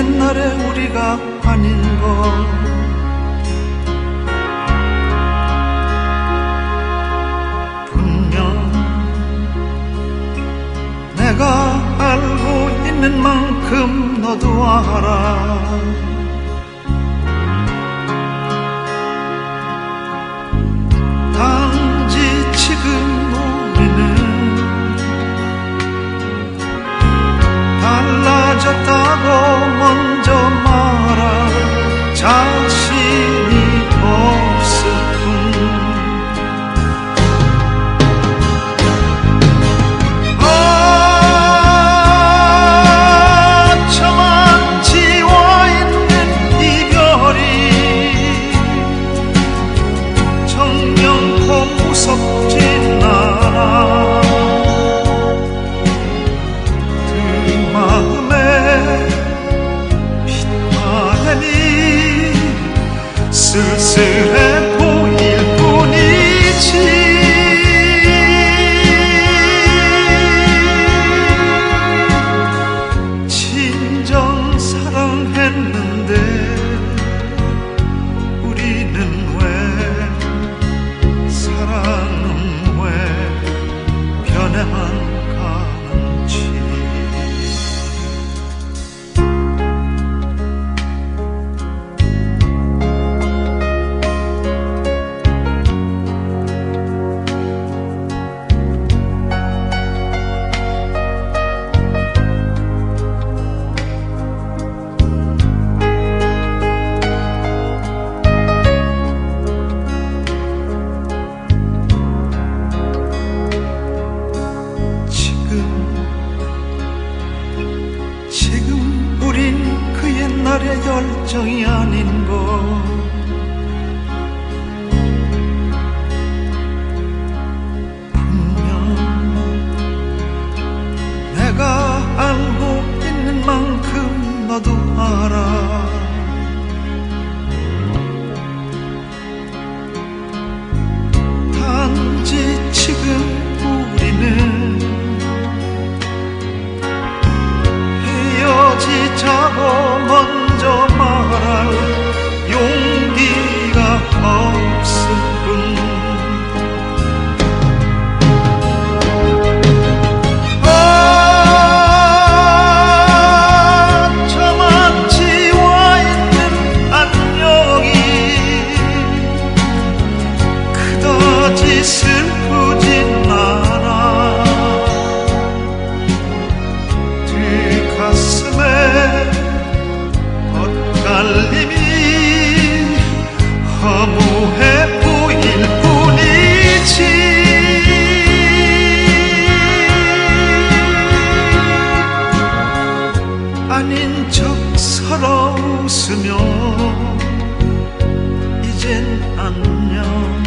옛날에 우리가 아닌 걸. 내가 알고 있는 만큼 너도 알아. soon 이별의 열정이 아닌 것 분명 내가 알고 있는 만큼 너도 알아. No.